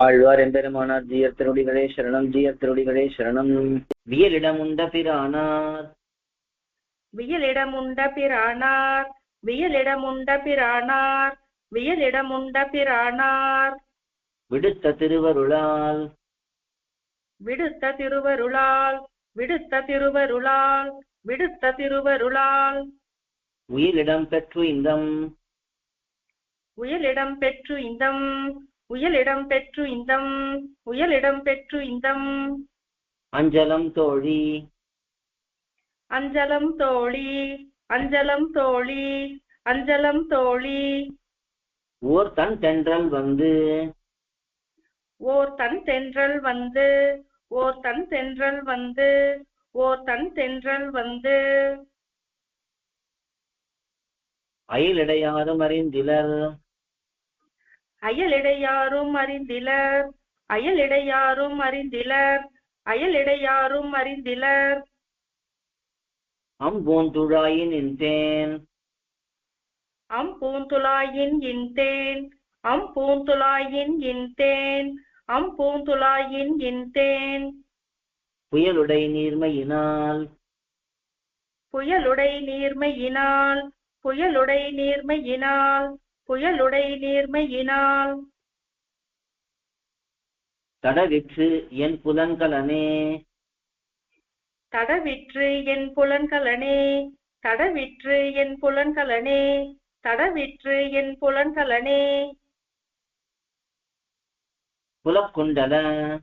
ஆழ்வார் எம்பெருமானார் ஜீயர் திருடிகளே சரணம் ஜீயர் திருடிகளே சரணம். வியலிடமுண்ட பிரானார் வியலிடமுண்ட பிரானார் வியலிடமுண்ட பிரானார் வியலிடமுண்ட பிரானார் விடுத்த திருவருளால். விடுத்த திருவருளால் விடுத்த திருவருளால் விடுத்த திருவருளால். உயிரிடம் பெற்று இந்தம் உயலிடம் பெற்று இந்தம் உயலிடம் பெற்று இந்தம் உயலிடம் பெற்று இந்தம். அஞ்சலம் தோழி. அஞ்சலம் தோழி அஞ்சலம் தோழி அஞ்சலம் தோழி. ஓர் தன் தென்றல் வந்து. ஓர் தன் தென்றல் வந்து ஓர் தன் தென்றல் வந்து ஓர் தன் தென்றல் வந்து. அயலிடையாரும் அறிந்திலர். அயலிடையாரும் அறிந்திலர் அயலிடையாரும் அறிந்திலர் அயலிடையாரும் அறிந்திலர். அம்பூந்துழாயின் இன்தேன். அம் பூந்துலாயின் இன்தேன் அம் பூந்துலாயின் இன்தேன் அம் பூந்துலாயின் இன்தேன். புயலுடை நீர்மையினால். புயலுடை நீர்மையினால் புயலுடை நீர்மையினால். புயலுடை நீர்மையினால். தடவிற்று என் புலன்கலனே. தடவிற்று என் புலன்கலனே. தடவிற்று என் புலன்கலனே. தடவிற்று என் புலன்கலனே. புலக்குண்டல.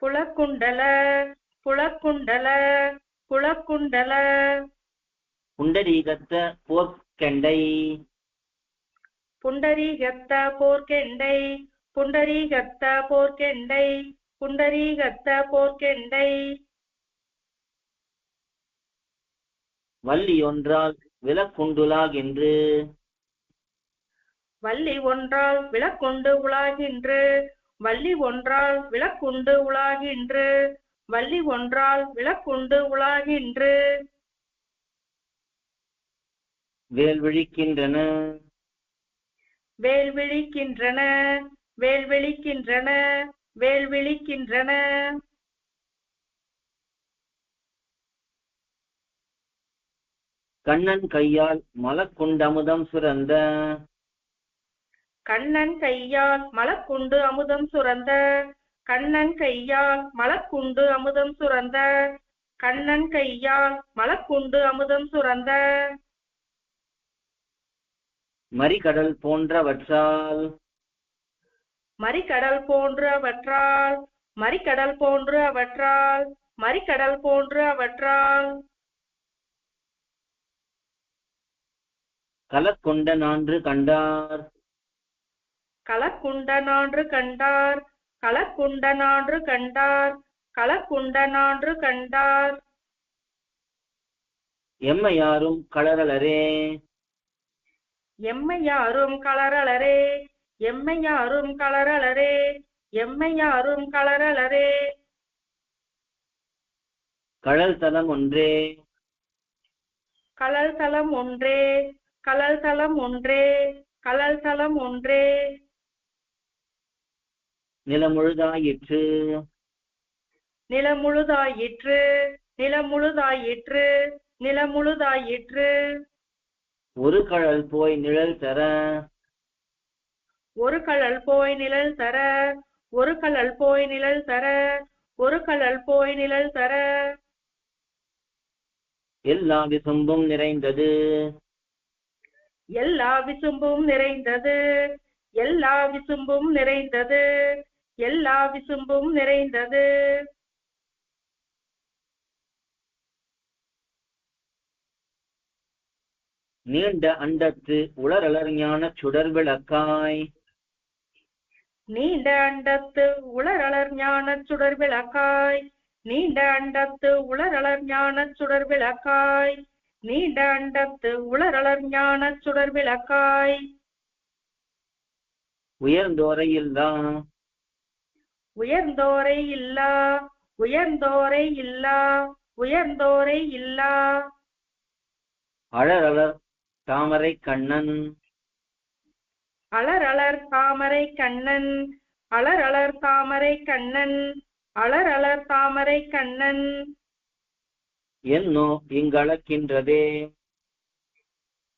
புலக்குண்டல புலக்குண்டல புலக்குண்டல. புண்டரீகத்த போர்க்கெண்டை. புண்டரீகத்த போர்க்கெண்டை புண்டரீகத்த போர்க்கெண்டை புண்டரீகத்த போர்க்கெண்டை. வள்ளி ஒன்றால் விலக்குண்டுலாகென்று வள்ளி ஒன்றால் விளக்குண்டு உலாகின்று. வள்ளி ஒன்றால் விளக்குண்டு உலாகின்று. வள்ளி ஒன்றால் விளக்குண்டு உலாகின்று. வேல் விழிக்கின்றன வேல் விழிக்கின்றன வேல் விழிக்கின்றன வேல் விழிக்கின்றன கண்ணன் கையால் மலக்குண்டமுதம் சுரந்த. கண்ணன் கையால் மலக்குண்டு அமுதம் சுரந்த. கண்ணன் கையால் மலக்குண்டு அமுதம் சுரந்த. கண்ணன் கையால் மலக்குண்டு அமுதம் சுரந்த. மறிகடல் போன்றவற்றால். மறிக்கடல் போன்று அவற்றால் மறிக்கடல் போன்று அவற்றால் மறிக்கடல் போன்று அவற்றால் கலக்கொண்ட நான்று கண்டார். களக்குண்ட நான்று கண்டார் களக்குண்ட நான்று கண்டார் களக்குண்ட நான்று கண்டார். எம்மையாரும் களரலரே எம்மையாரும் களரலரே எம்மையாரும் களரலரே எம்மையாரும் களரலரே கழல் தலம் ஒன்றே. கலல் தலம் ஒன்றே கலல் தலம் ஒன்றே கலல் தலம் ஒன்றே. நிலமுழுதாயிற்று. நிலமுழுதாயிற்று நிலமுழுதாயிற்று நிலமுழுதாயிற்று. ஒரு கழல் போய் நிழல் தர. ஒரு கழல் போய் நிழல் தர. ஒரு கழல் போய் நிழல் தர. ஒரு கழல் போய் நிழல் தர. எல்லா விசும்பும் நிறைந்தது. எல்லா விசும்பும் நிறைந்தது. எல்லா விசும்பும் நிறைந்தது. எல்லா விசும்பும் நிறைந்தது. நீண்ட அண்டத்து உளரலர் ஞானச் சுடர் விளக்காய் நீண்ட அண்டத்து உளரலர் ஞானச் சுடர் விளக்காய் நீண்ட அண்டத்து உளரலர் ஞானச் சுடர் விளக்காய் நீண்ட அண்டத்து உளரலர் ஞானச் சுடர் விளக்காய் உயர்ந்தோரை இல்லா. உயர்ந்தோரை இல்லா. உயர்ந்தோரை இல்லா. உயர்ந்தோரை இல்லா. அழறலர் தாமரை கண்ணன். அலர் அலர் தாமரை கண்ணன். அலர் அலர் தாமரை கண்ணன். அலர் அலர் தாமரை கண்ணன். என்னோ இங்களக்கின்றதே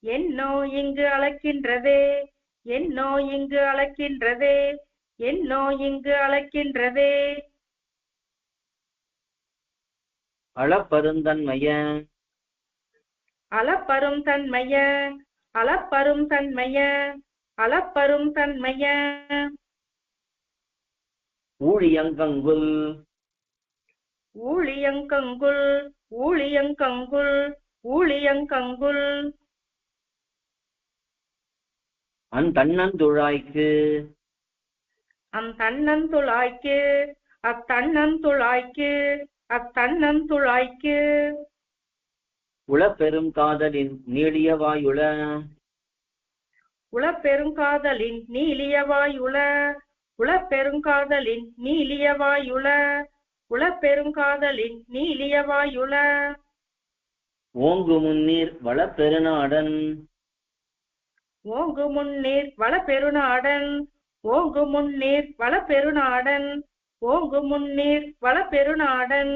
என்னோ இங்கு அளக்கின்றதே. என்னோ இங்கு அளக்கின்றதே. என்னோ இங்கு அளக்கின்றதே. அளப்பருந்தன்மைய அளப்பரும் தன்மைய அளப்பரும் தன்மைய அளப்பரும் தன்மைய. ஊழியங்கங்குல். ஊழியங்கங்குல் ஊழியங்கங்குல் ஊழியங்கங்குல். அந்தண்ணந்துழாய்க்கு அந்தண்ணந்துழாய்க்கு அத்தண்ணந்துழாய்க்கு அத்தண்ணந்துழாய்க்கு உளப்பெரும் காதலின் நீளிய வாயுள. உளப்பெருங்காதலின் நீலியவாயுள உளப்பெருங்காதலின் நீலியவாயுள உளப்பெருங்காதலின் நீலியவாயுள ஓங்கு முன்னீர் வளப்பெருநாடன். ஓங்கு முன்னீர் வளப்பெருநாடன். ஓங்கு முன்னீர் வளப்பெருநாடன். ஓங்கு முன்னீர் வளப்பெருநாடன்.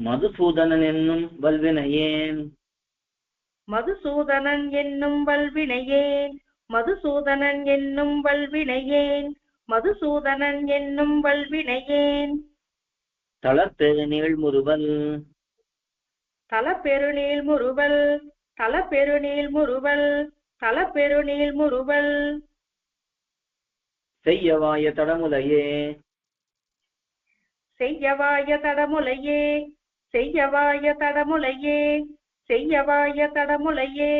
மதுசூதனன் என்னும் வல்வினையேன். மதுசூதனன் என்னும் வல்வினையேன். மதுசூதனன் என்னும் வல்வினையேன். மதுசூதனன் என்னும் வல்வினையேன். தளப்பெருநீள் முறுவல் தலப்பெருநீள் முறுவல் தலப்பெருநீள் முறுவல் தலப்பெருநீள் முறுவல் செய்யவாய தடமுலையே. செய்யவாய தடமுலையே. செய்யவாய தடமுலையே செய்யவாய தடமுலையே.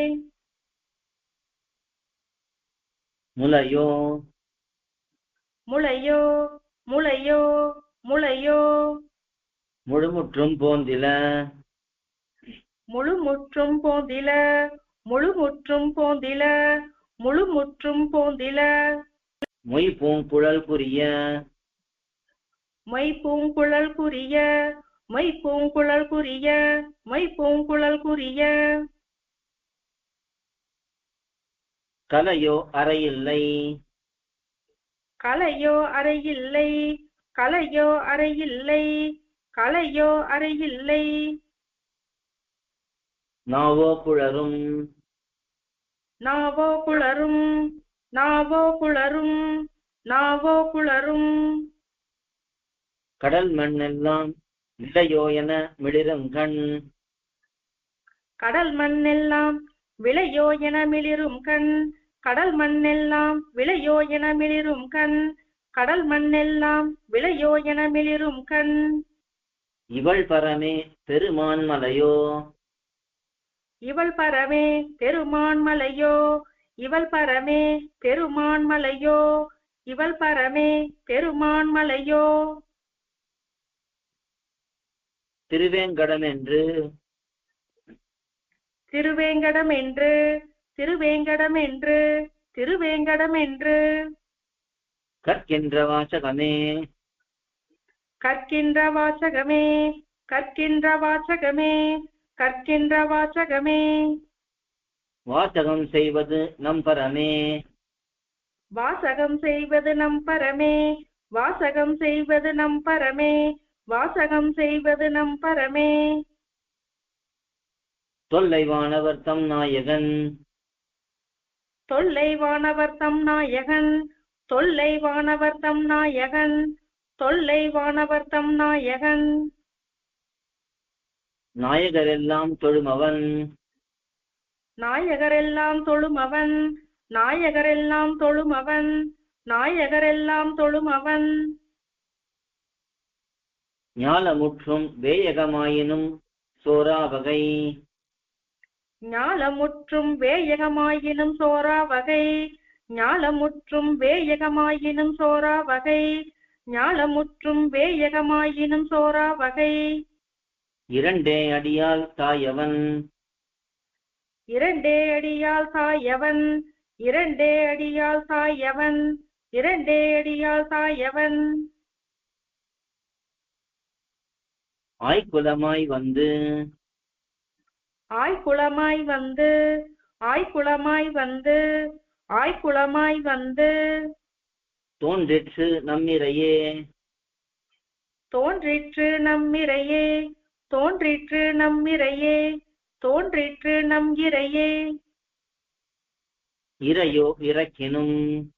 முலையோ. முளையோ முளையோ முளையோ முழுமுற்றும் போந்தில. முழுமுற்றும் போந்தில முழுமுற்றும் போந்தில முழுமுற்றும் போந்தில. மொய் பூங்குழல் புரிய. மை பூங்குழல் குறிய மை பூங்குழல் குறிய மை பூங்குழல் குறிய. கலையோ அறையில்லை. கலையோ அறையில்லை. கலையோ அறையில்லை. கலையோ அறையில்லை. நாவோ குழரும். நாவோ குளரும் நாவோ குளரும் நாவோ குளரும் கடல் மண்ணெல்லாம் விலையோ என மிளிருங்கண். கடல் மண்ணெல்லாம் விளையோ என மிளிரும் கண் கடல் மண்ணெல்லாம் விளையோ என மிளிரும் கண் கடல் மண்ணெல்லாம் விளையோ என மிளிரும் கண் இவள் பரமே பெருமான் மலையோ. இவள் பரமே பெருமான் மலையோ. இவள் பரமே பெருமான் மலையோ. இவள் பரமே பெருமான் மலையோ. திருவேங்கடம் என்று. திருவேங்கடம் என்று திருவேங்கடம் என்று திருவேங்கடம் என்று. கற்கின்ற வாசகமே. கற்கின்ற வாசகமே கற்கின்ற வாசகமே கற்கின்ற வாசகமே. வாசகம் செய்வது நம் பரமே. வாசகம் செய்வது நம் பரமே வாசகம் செய்வது நம் பரமே. வாசகம் செய்வது நம் பரமே. தொல்லை வானவர் தம் நாயகன். தொல்லை வானவர் தம் நாயகன். தொல்லை வானவர் தம் நாயகன். தொல்லை வானவர் தம் நாயகன். நாயகரெல்லாம் தொழுமவன். நாயகரெல்லாம் தொழுமவன். நாயகரெல்லாம் தொழுமவன். நாயகரெல்லாம் தொழுமவன். ஞாலமுற்றும் வேயகமாயினும் சோராவகை. ஞாலமுற்றும் வேயகமாயினும் சோரா வகை ஞாலமுற்றும் வேயகமாயினும் சோரா வகை ஞாலமுற்றும் வேயகமாயினும் சோரா வகை இரண்டே அடியால் தாயவன். இரண்டே அடியால் தாயவன். இரண்டே அடியால் தாயவன். இரண்டே அடியால் தாயவன். ஆய்குலமாய் வந்து. ஆய்குளமாய் வந்து ஆய்குளமாய் வந்து ஆய்குளமாய் வந்து. தோன்றிற்று நம்மிறையே. தோன்றிற்று நம்மிறையே தோன்றிற்று நம்மிறையே தோன்றிற்று நம் இறையே. இறையோ இறக்கினும்.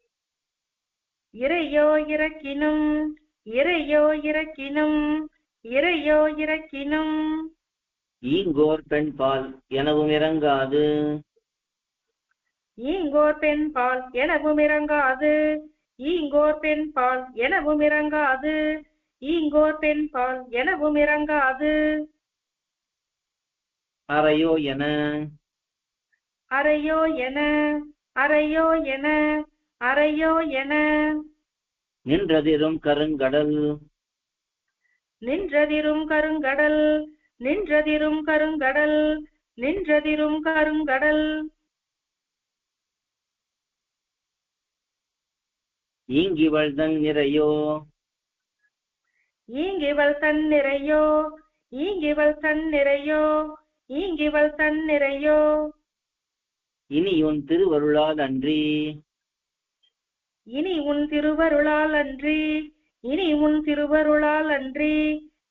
இறையோ இறக்கினும் இறையோ இறக்கினும். இறையோ இறக்கினும். ஈங்கோர் பெண்பால் எனவும் இறங்காது. ஈங்கோர் பெண் பால் எனவும் இறங்காது. ஈங்கோர் பெண் பால் எனவும் இறங்காது. ஈங்கோர் பெண் பால் எனவும் இறங்காது. அறையோ என. அறையோ என. அறையோ என. அறையோ என. நின்றதிரும் கருங்கடல். நின்றதிரும் கருங்கடல் நின்றதிரும் கருங்கடல் நின்றதிரும் கருங்கடல். ஈங்கிவள் தன் நிறையோ? ஈங்கிவள் தன் நிறையோ? ஈங்கிவள் தன் நிறையோ? ஈங்கிவள் தன் நிறையோ? இனி உன் திருவருளால் அன்றி. இனி உன் திருவருளால் அன்றி. இனி உன் திருவருளால் அன்றி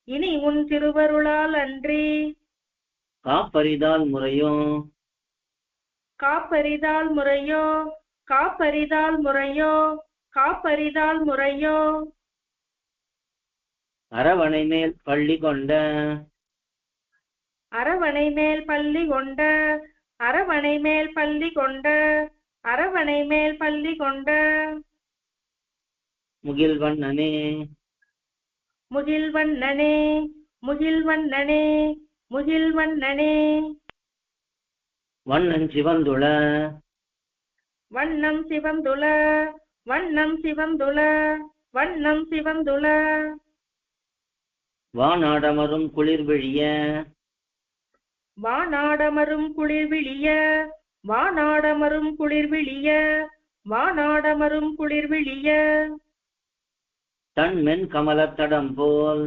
இனி உன் திருவருளால் அன்றி. காப்பரிதால் முறையோ? காப்பரிதால் முறையோ? காப்பரிதால் முறையோ? காப்பரிதால் முறையோ? அரவணை மேல் பள்ளி கொண்ட? அரவணை மேல் பள்ளி கொண்ட? அரவணை மேல் பள்ளி கொண்ட? அரவணை மேல் பள்ளி கொண்ட? முகில்வண்ணனே. முகில்வண்ணனே முகில்வண்ணனே முகில்வண்ணனே. வண்ணன் சிவந்துள. வண்ணம் சிவந்துள வண்ணம் சிவந்துள வண்ணம் சிவந்துள. வானாடமரும் குளிர் விழிய வானாடமரும் குளிர் விழிய வானாடமரும் குளிர் விழிய வானாடமரும் குளிர் விழிய தன் மென் கமலத்தடம் போல்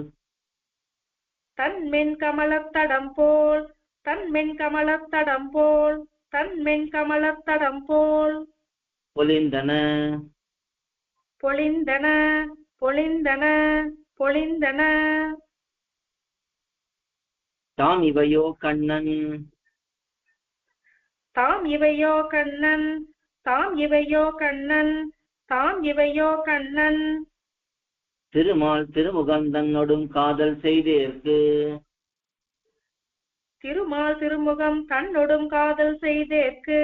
தன்மென் கமலத்தடம் போல் தன்மென் கமலத்தடம் போல் தன்மென் கமலத்தடம் போல் பொலிந்தன. பொழிந்தன பொழிந்தன பொழிந்தன தாம் இவையோ கண்ணன். தாம் இவையோ கண்ணன் தாம் இவையோ கண்ணன் தாம் இவையோ கண்ணன். திருமால் திருமுகந்தன்னொடும் காதல் செய்தேற்கு. திருமால் திருமுகம் தன்னொடும் காதல் செய்தேற்கு.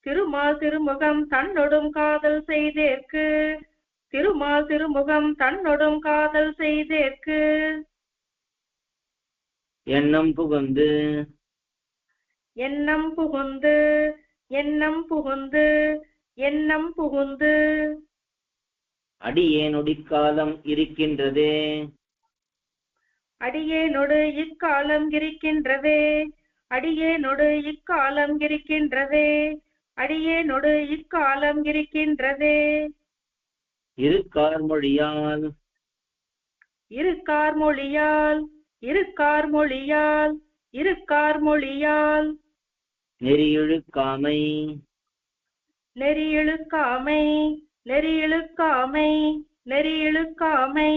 திருமால் திருமுகம் தன்னொடும் காதல் செய்தேற்கு. திருமால் திருமுகம் தன்னொடும் காதல் செய்தேற்கு. எண்ணம் புகுந்து. எண்ணம் புகுந்து. எண்ணம் புகுந்து. எண்ணம் புகுந்து. அடியேனொடிக்காலம் இருக்கின்றதே? அடியேனொடு இக்காலம் இருக்கின்றதே? அடியேனொடு இக்காலம் இருக்கின்றதே? அடியேனொடு இக்காலம் இருக்கின்றதே? இருக்கார் மொழியால். இருக்கார் மொழியால் இருக்கார் மொழியால் இருக்கார் மொழியால். நெறியிழுக்காமை நெறியிழுக்காமை நெறியிழுக்காமை நெறியிழுக்காமை.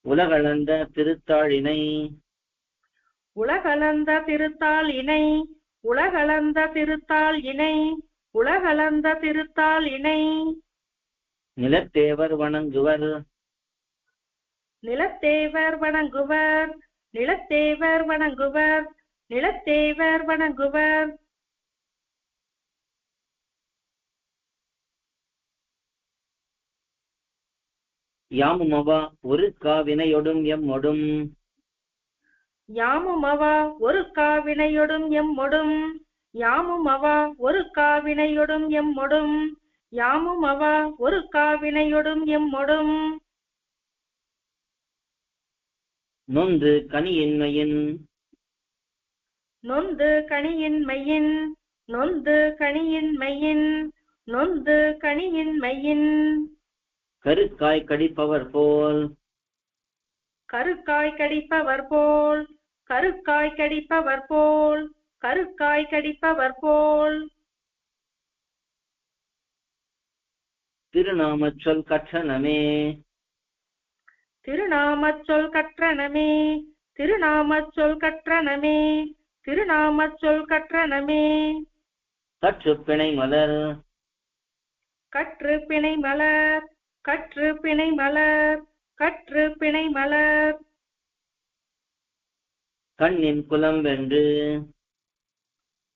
உலகளந்த திருத்தாழினை உலகளந்த திருத்தாள் இணை உலகளந்த திருத்தாள் இணை உலகளந்த திருத்தாள் இணை. நிலத்தேவர் வணங்குவர். நிலத்தேவர் வணங்குவர் நிலத்தேவர் வணங்குவர் நிலத்தேவர் வணங்குவர். யாமுமவா ஒரு காவினையொடும் எம்மொடும். யாமும் அவா ஒரு காவினையொடும் எம்மொடும். யாமும் அவா ஒரு காவினையொடும் எம்மொடும். யாமும் அவா ஒரு காவினையொடும் எம்மொடும். நொந்து கனியின்மையின். நொந்து கனியின்மையின். நொந்து கனியின்மையின். நொந்து கனியின்மையின். கருக்காய் கடிப்பவர் போல். கருக்காய் கடிப்பவர் போல். கருக்காய் கடிப்பவர் போல். கருக்காய் கடிப்பவர் போல். திருநாமச் சொல் கற்றனமே. திருநாமச் சொல் கற்றனமே. திருநாமச் சொல் கற்றனமே. திருநாமச் சொல் கற்றனமே. கற்று பிணை மலர். கற்று பிணை மலர். கற்று பிணை மலர் கற்று பிணை மலர். கண்ணின் குலம் வென்று.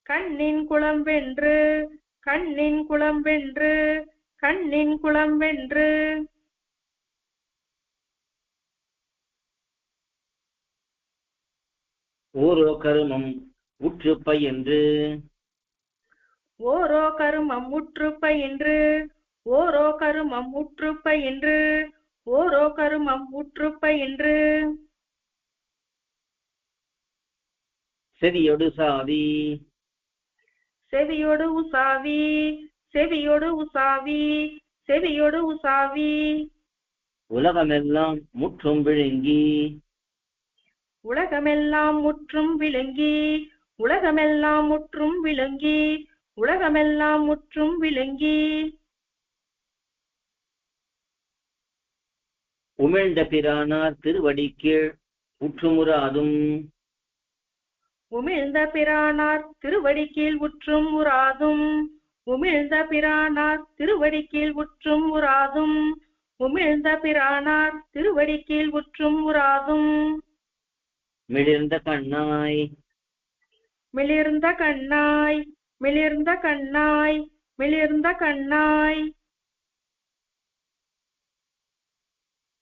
கண்ணின் குளம் வென்று கண்ணின் குளம் வென்று கண்ணின் குளம் வென்று. ஓரோ கருமம் உற்று பயின்று ஓரோ கருமம் முற்று பயின்று ஓரோ கருமம் முற்று பயின்று ஓரோ கருமம் முற்று பயின்று செவியொடு சாவி. செவியொடு உசாவி. செவியொடு உசாவி. செவியொடு உசாவி. உலகமெல்லாம் முற்றும் விழுங்கி. உலகமெல்லாம் முற்றும் விளங்கி உலகமெல்லாம் முற்றும் விளங்கி உலகமெல்லாம் முற்றும் விளங்கி உமிழ்ந்த பிரானார் திருவடி கீழ் உற்றுமுறாதும். உமிழ்ந்த பிரானார் திருவடி கீழ் உற்றும் உறாதும் உமிழ்ந்த பிரானார் திருவடி கீழ் உற்றும் உறாதும் உமிழ்ந்த பிரானார் திருவடி கீழ் உற்றும் உறாதும் மிளிர்ந்த கண்ணாய். மிளிர்ந்த கண்ணாய் மிளிர்ந்த கண்ணாய் மிளிர்ந்த கண்ணாய்.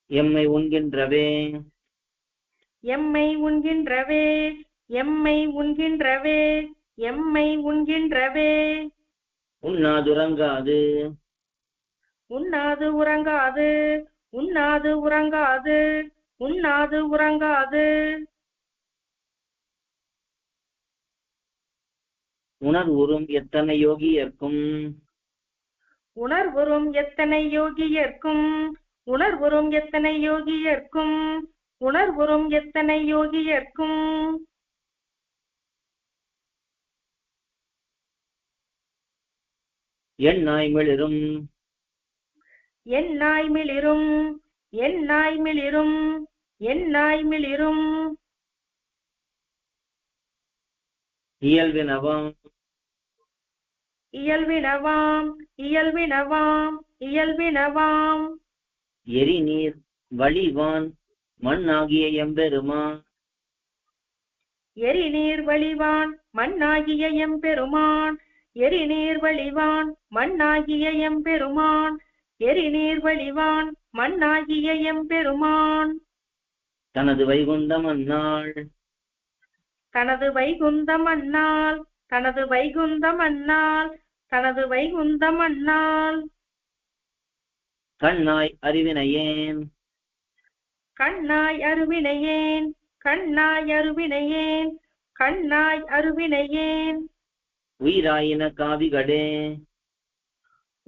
எம்மை உண்கின்றவே. எம்மை உண்கின்றவே. எம்மை உண்கின்றவே. எம்மை உண்கின்றவே. உண்ணாதுறங்காது உண்ணாது உறங்காது. உண்ணாது உறங்காது. உண்ணாது உறங்காது. உணர்வுறும் எத்தனை யோகியர்க்கும். உணர்வுறும் எத்தனை யோகியர்க்கும். உணர்வுறும் எத்தனை யோகியர்க்கும்? உணர்வுறும் எத்தனை யோகியர்க்கும்? எண்ணாய் மிளிரும். என் நாய் மிளிரும். என் நாய் மிளிரும். என் நாய் மிளிரும். இயல்பினவாம். இயல்பினவாம். இயல்பினவாம். இயல்பினவாம். எரிநீர் வழிவான் மண்ணாகிய எம்பெருமான். எரிநீர் வழிவான் மண்ணாகிய எம்பெருமான். எரிநீர் வழிவான் மண்ணாகிய எம்பெருமான். எரிநீர் வழிவான் மண்ணாகிய எம்பெருமான். தனது வைகுந்தம் அந்நாள் தனது வைகுந்தம் அண்ணால் தனது வைகுந்தம் அண்ணால் தனது வைகுந்தம் அண்ணால் கண்ணாய் அறிவினையேன். கண்ணாய் அருவினையேன் கண்ணாய் அருவினையேன் கண்ணாய் அருவினையேன் உயிராயின காவிகளே.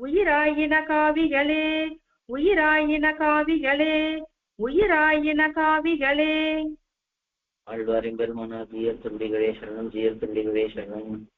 உயிராயின காவிகளே. உயிராயின காவிகளே. உயிராயின காவிகளே. ஆழ்வாரின் பெருமானார் ஜீயர் துண்டிகளே சரணம் ஜீயர் துண்டிகளே சரணம்.